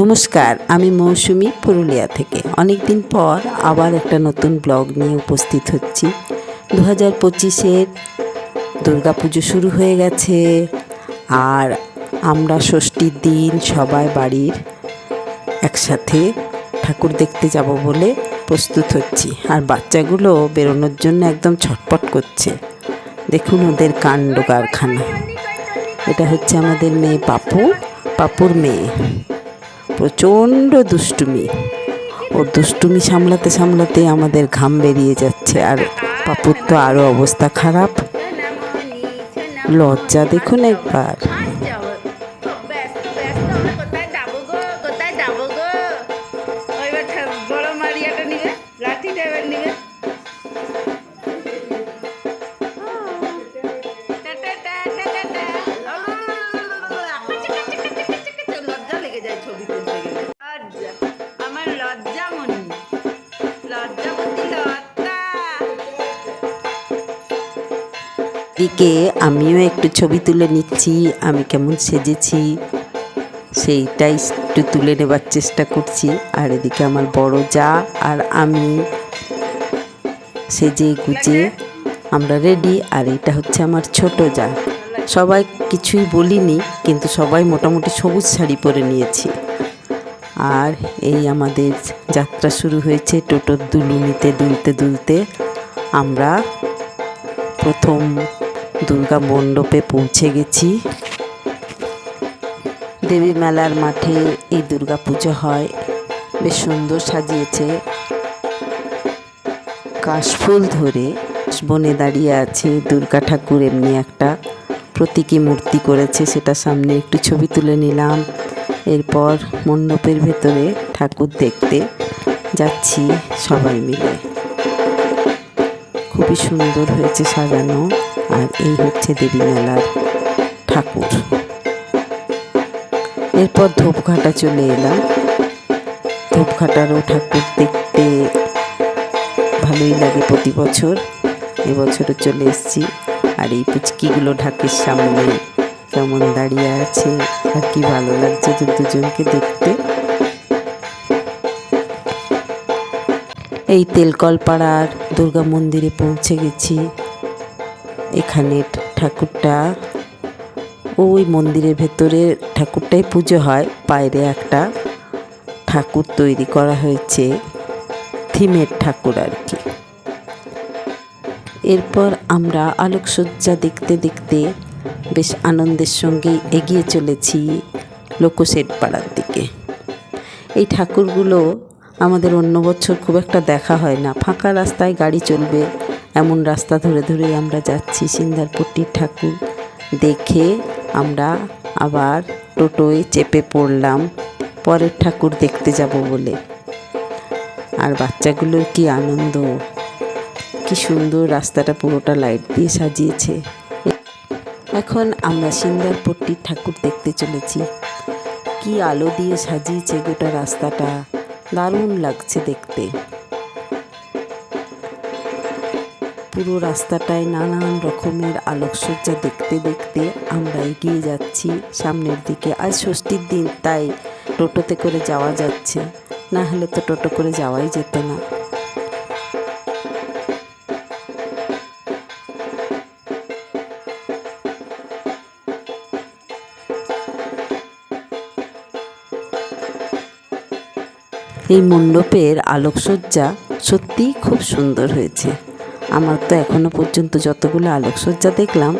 নমস্কার, আমি মৌসুমি পুরুলিয়া থেকে। অনেক দিন পর আবার একটা নতুন ব্লগ নিয়ে উপস্থিত হচ্ছি। দু হাজার পঁচিশের দুর্গা পুজো শুরু হয়ে গেছে আর আমরা ষষ্ঠীর দিন সবাই বাড়ির একসাথে ঠাকুর দেখতে যাব বলে প্রস্তুত হচ্ছি। আর বাচ্চাগুলো বেরোনোর জন্য একদম ছটপট করছে। দেখুন ওদের কাণ্ড কারখানা। এটা হচ্ছে আমাদের মেয়ে পাপু পাপুর মেয়ে। প্রচণ্ড দুষ্টুমি। ও দুষ্টুমি সামলাতে সামলাতে আমাদের ঘাম বেরিয়ে যাচ্ছে আর পাপুর তো আরও অবস্থা খারাপ। লজ্জা দেখুন একবার। দিকে আমিও একটু ছবি তুলে নিচ্ছি, আমি কেমন সেজেছি, সেইটাই একটু তুলে নেবার চেষ্টা করছি। আর এদিকে আমার বড় যা, আর আমি সেজে গুজে আমরা রেডি আর এটা হচ্ছে আমার ছোট যা। সবাই কিছুই বলিনি, কিন্তু সবাই মোটামুটি সবুজ শাড়ি পরে নিয়েছি। আর এই আমাদের যাত্রা শুরু হয়েছে টোটোর দুলুনিতে দুলতে দুলতে। আমরা প্রথম দুর্গা মণ্ডপে পৌঁছে গেছি। দেবী মেলার মাঠে এই দুর্গা পুজো হয়। বেশ সুন্দর সাজিয়েছে। কাশফুল ধরে বনে দাঁড়িয়ে আছে দুর্গা ঠাকুর, এমনি একটা প্রতীকী মূর্তি করেছে, সেটা সামনে একটু ছবি তুলে নিলাম। এরপর মণ্ডপের ভেতরে ঠাকুর দেখতে যাচ্ছি সবাই মিলে। খুবই সুন্দর হয়েছে সাজানো। আর এই হচ্ছে দেবী মেলার ঠাকুর। এরপর ধূপঘাটা চলে এলাম। ধূপঘাটারও ঠাকুর দেখতে ভালোই লাগে প্রতি বছর। এবছরও চলে এসেছি। আর এই পুচকিগুলো ঢাকের সামনে কেমন দাঁড়িয়ে আছে, আর কি ভালো লাগছে দু দুজনকে দেখতে। এই তেলকলপাড়ার দুর্গা মন্দিরে পৌঁছে গেছি। এখানে ঠাকুরটা, ওই মন্দিরের ভেতরে ঠাকুরটাই পুজো হয়। বাইরে একটা ঠাকুর তৈরি করা হয়েছে, থিমের ঠাকুর আর কি। এরপর আমরা আলোকসজ্জা দেখতে দেখতে বেশ আনন্দের সঙ্গে এগিয়ে চলেছি লোকসেট পাড়ার দিকে। এই ঠাকুরগুলো আমাদের অন্য বছর খুব একটা দেখা হয় না। ফাঁকা রাস্তায় গাড়ি চলবে এমন রাস্তা ধরে ধরেই আমরা যাচ্ছি সিন্দারপট্টির ঠাকুর দেখে আমরা আবার টোটোয় চেপে পড়লাম, পরের ঠাকুর দেখতে যাব বলে। আর বাচ্চাগুলোর কি আনন্দ! কি সুন্দর রাস্তাটা পুরোটা লাইট দিয়ে সাজিয়েছে। এখন আমরা সিন্দারপট্টির ঠাকুর দেখতে চলেছি। কি আলো দিয়ে সাজিয়েছে গোটা রাস্তাটা। দারুণ লাগছে দেখতে। পুরো রাস্তাটায় নানান রকমের আলোকসজ্জা দেখতে দেখতে আমরা এগিয়ে যাচ্ছি সামনের দিকে। আজ ষষ্ঠীর দিন, তাই টোটোতে করে যাওয়া যাচ্ছে। না হলে তো টোটো করে যাওয়াই যেত না। এই মণ্ডপের আলোকসজ্জা সত্যিই খুব সুন্দর হয়েছে। আমার তো এখনও পর্যন্ত যতগুলো আলোকসজ্জা দেখলাম,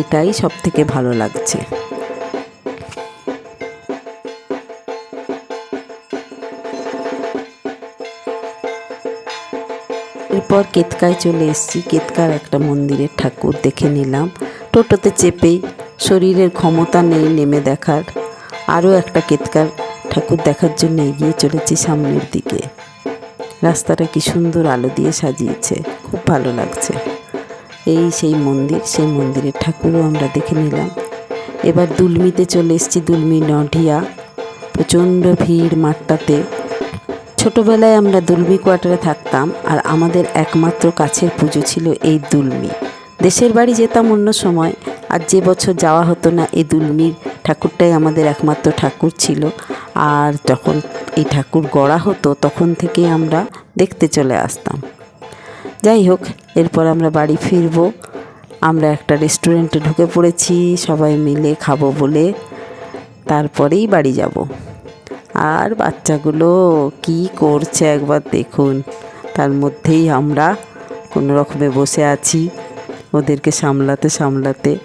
এটাই সব থেকে ভালো লাগছে। এরপর কেতকায় চলে এসেছি। কেতকার একটা মন্দিরের ঠাকুর দেখে নিলাম। টোটোতে চেপেই শরীরের ক্ষমতা নেই নেমে দেখার। আরও একটা কেতকার ঠাকুর দেখার জন্য এগিয়ে চলেছি সামনের দিকে। রাস্তাটা কি সুন্দর আলো দিয়ে সাজিয়েছে, খুব ভালো লাগছে। এই সেই মন্দির, সেই মন্দিরের ঠাকুরও আমরা দেখে নিলাম। এবার দুলমিতে চলে এসেছি, দুলমি নডিয়া প্রচণ্ড ভিড় মাঠটাতে। ছোটোবেলায় আমরা দুলমি কোয়ার্টারে থাকতাম আর আমাদের একমাত্র কাছের পুজো ছিল এই দুলমি। দেশের বাড়ি যেতাম অন্য সময়, আর যে বছর যাওয়া হতো না, এই দুলমির ঠাকুরটাই আমাদের একমাত্র ঠাকুর ছিল। আর যখন এই ঠাকুর গড়া হতো, তখন থেকেই আমরা দেখতে চলে আসতাম। যাই হোক, এরপর আমরা বাড়ি ফিরবো। আমরা একটা রেস্টুরেন্টে ঢুকে পড়েছি, সবাই মিলে খাব বলে। তারপরেই বাড়ি যাব। আর বাচ্চাগুলো কি করছে একবার দেখুন। তার মধ্যেই আমরা কোনো রকমে বসে আছি। ওদেরকে সামলাতে সামলাতে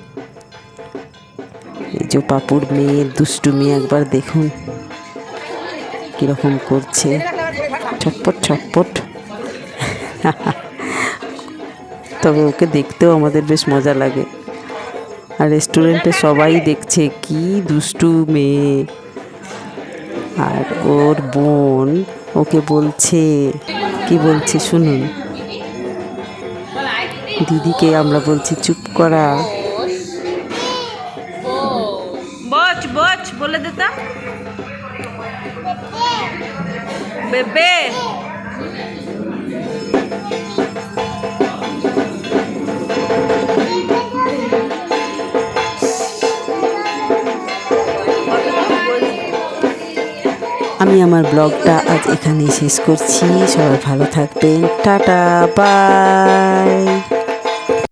এই যে পাপুর মেয়ের দুষ্টুমি একবার দেখুন। কীরকম করছে। ছটপট ছটপট। তবে ওকে দেখতেও আমাদের বেশ মজা লাগে। আর রেস্টুরেন্টে সবাই দেখছে, কি দুষ্টু মেয়ে। আর ওর বোন ওকে বলছে, কি বলছে শুনুন। দিদিকে আমরা বলছি, চুপ করা। বলে দে তো। বেবে। আমি আমার ব্লগটা আজ এখানেই শেষ করছি। সবাই ভালো থাকবেন। Tata, bye.